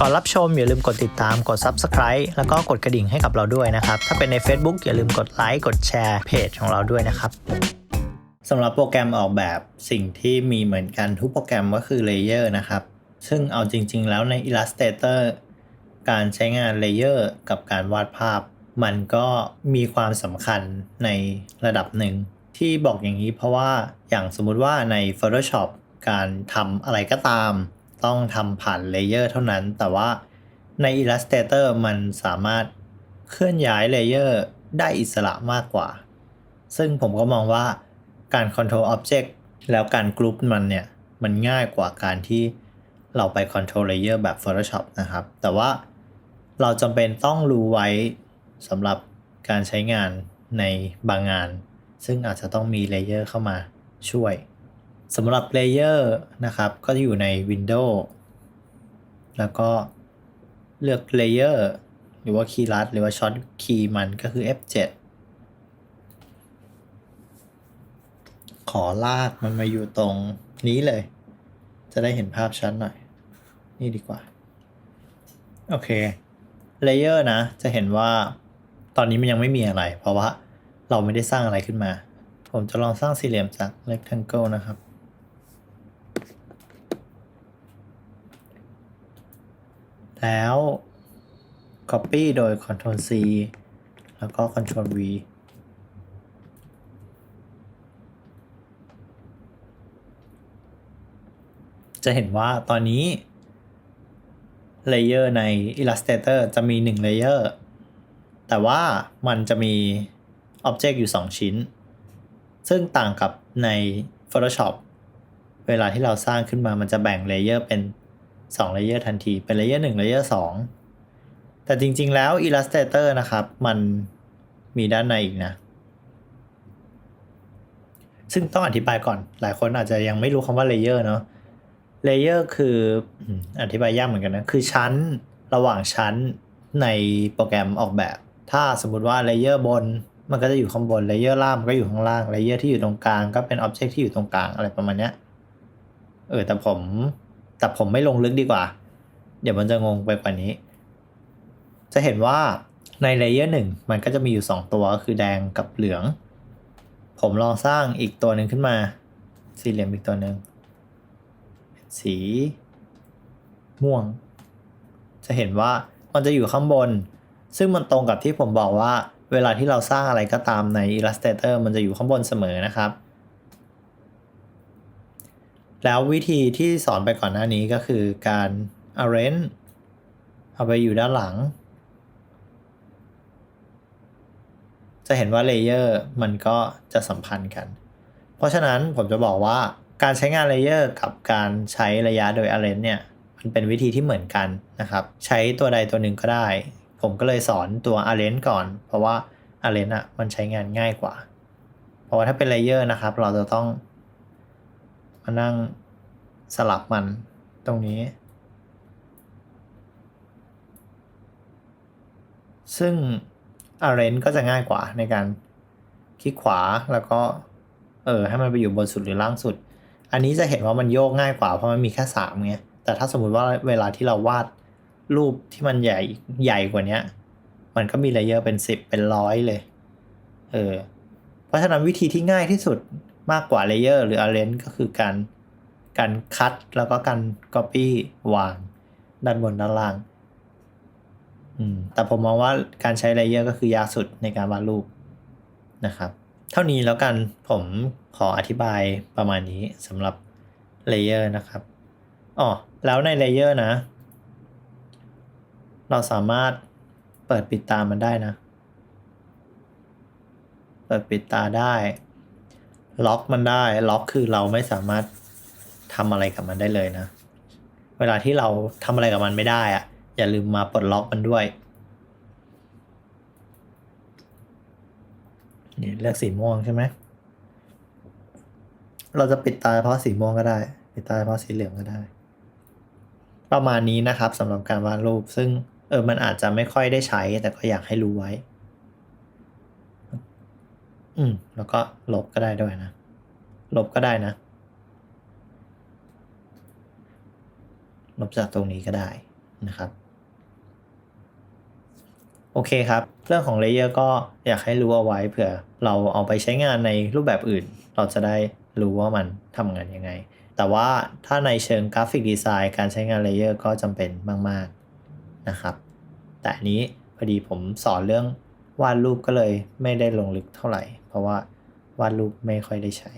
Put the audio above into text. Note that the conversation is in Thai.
ก่อนรับชมอย่าลืมกดติดตามกด Subscribe แล้วก็กดกระดิ่งให้กับเราด้วยนะครับ ถ้าเป็นใน Facebook อย่าลืมกดไลค์กดแชร์เพจของเราด้วยนะครับสำหรับโปรแกรมออกแบบสิ่งที่มีเหมือนกันทุกโปรแกรมก็คือเลเยอร์นะครับ ซึ่งเอาจริง ๆ แล้วใน Illustrator การใช้งานเลเยอร์กับการวาดภาพ มันก็มีความสำคัญในระดับหนึ่ง ที่บอกอย่างนี้เพราะว่าอย่างสมมุติว่าใน Photoshop การทำอะไรก็ตาม ต้องทำผ่านเลเยอร์เท่านั้น แต่ว่าใน Illustrator มันสามารถเคลื่อนย้ายเลเยอร์ได้อิสระมากกว่า ซึ่งผมก็มองว่าการ Control Object แล้วการกรุ๊ปมันเนี่ย มันง่ายกว่าการที่เราไป Control Layer แบบ Photoshop นะครับ แต่ว่าเราจำเป็นต้องรู้ไว้สำหรับการใช้งานในบางงาน ซึ่งอาจจะต้องมีเลเยอร์เข้ามาช่วย สำหรับเลเยอร์นะครับ ก็จะอยู่ใน Windows แล้วก็เลือกเลเยอร์หรือว่าคีย์ลัดหรือว่าช็อตคีย์มันก็คือ F7 ขอลากมันมาอยู่ตรงนี้เลย จะได้เห็นภาพชัดหน่อย นี่ดีกว่า โอเคเลเยอร์นะ จะเห็นว่าตอนนี้มันยังไม่มีอะไร เพราะว่าเราไม่ได้สร้างอะไรขึ้นมา ผมจะลองสร้างสี่เหลี่ยมจาก rectangle นะครับ แล้ว copy โดย Ctrl C แล้วก็ Ctrl V จะเห็นว่าตอนนี้เลเยอร์ใน Illustrator จะมี1เลเยอร์แต่ว่ามันจะมี Object อยู่ 2 ชิ้น ซึ่งต่างกับใน Photoshop เวลาที่เราสร้างขึ้นมามันจะแบ่งเลเยอร์เป็น 2เลเยอร์ทันที เป็นเลเยอร์1เลเยอร์2แต่จริงๆแล้ว Illustrator นะครับ มันมีด้านในอีกนะ ซึ่งต้องอธิบายก่อน หลายคนอาจจะยังไม่รู้คำว่าเลเยอร์เนาะเลเยอร์คืออธิบายยากเหมือนกันนะ คือชั้นระหว่างชั้นในโปรแกรมออกแบบ ถ้าสมมุติว่าเลเยอร์บนมันก็จะอยู่ข้างบนเลเยอร์ล่างมันก็อยู่ข้างล่างเลเยอร์ที่อยู่ตรงกลางก็เป็นอ็อบเจกต์ที่อยู่ตรงกลางอะไรประมาณเนี้ย เออแต่ผม แต่ผมไม่ลงลึกดีกว่า เดี๋ยวมันจะงงไปกว่านี้ จะเห็นว่าในเลเยอร์หนึ่งมันก็จะมีอยู่ 2 ตัวก็คือแดงกับเหลือง ผมลองสร้างอีกตัวหนึ่งขึ้นมา สี่เหลี่ยมอีกตัวหนึ่งสี ม่วง จะเห็นว่ามันจะอยู่ข้างบน ซึ่งมันตรงกับที่ผมบอกว่า เวลาที่เราสร้างอะไรก็ตามใน Illustrator มันจะอยู่ข้างบนเสมอนะครับ แล้ววิธีที่สอนไปก่อนหน้านี้ก็คือการ arrange เอาไปอยู่ด้านหลัง จะเห็นว่าเลเยอร์มันก็จะสัมพันธ์กัน เพราะฉะนั้นผมจะบอกว่าการใช้งานเลเยอร์กับการใช้ระยะโดย arrange เนี่ย มันเป็นวิธีที่เหมือนกันนะครับ ใช้ตัวใดตัวหนึ่งก็ได้ ผมก็เลยสอนตัว arrange ก่อน เพราะว่า arrange อะมันใช้งานง่ายกว่า เพราะว่าถ้าเป็นเลเยอร์นะครับ เราจะต้อง มานั่งสลับมันตรงนี้ ซึ่ง arrange ก็จะง่ายกว่าในการคลิกขวาแล้วก็ เออ ให้มันไปอยู่บนสุดหรือล่างสุด อันนี้จะเห็นว่ามันโยกง่ายกว่าเพราะมันมีแค่สามไงแต่ถ้าสมมุติว่าเวลาที่เราวาดรูปที่มันใหญ่ใหญ่กว่านี้มันก็มีเลเยอร์เป็นสิบเป็นร้อยเลย เออ เพราะฉะนั้นวิธีที่ง่ายที่สุด มากกว่าเลเยอร์หรือ arrange ก็คือการการคัดแล้วก็การ copy วาง ด้านบนด้านล่างแต่ผมมองว่าการใช้เลเยอร์ก็คือยากสุดในการวาดรูปนะครับ เท่านี้แล้วกันผมขออธิบายประมาณนี้สำหรับเลเยอร์นะครับอ๋อแล้วในเลเยอร์นะ เราสามารถเปิดปิดตามันได้นะ เปิดปิดตาได้ ล็อกมันได้ ล็อกคือเราไม่สามารถทำอะไรกับมันได้เลยนะ เวลาที่เราทำอะไรกับมันไม่ได้อะอย่าลืมมาปลดล็อกมันด้วยนี่เลือกสีม่วงใช่ไหม เราจะปิดตาเฉพาะสีม่วงก็ได้ ปิดตาเฉพาะสีเหลืองก็ได้ ประมาณนี้นะครับสำหรับการวาดรูป ซึ่งเออมันอาจจะไม่ค่อยได้ใช้แต่ก็อยากให้รู้ไว้ อืม แล้วก็ลบก็ได้ด้วยนะ ลบก็ได้นะ ลบจากตรงนี้ก็ได้นะครับ โอเคครับ เรื่องของเลเยอร์ก็อยากให้รู้เอาไว้เผื่อเราเอาไปใช้งานในรูปแบบอื่น เราจะได้รู้ว่ามันทำงานยังไง แต่ว่าถ้าในเชิงกราฟิกดีไซน์การใช้งานเลเยอร์ก็จำเป็นมาก ๆนะครับ แต่อันนี้พอดีผมสอนเรื่อง วาดรูปก็เลยไม่ได้ลงลึกเท่าไหร่ เพราะว่าวาดรูปไม่ค่อยได้ใช้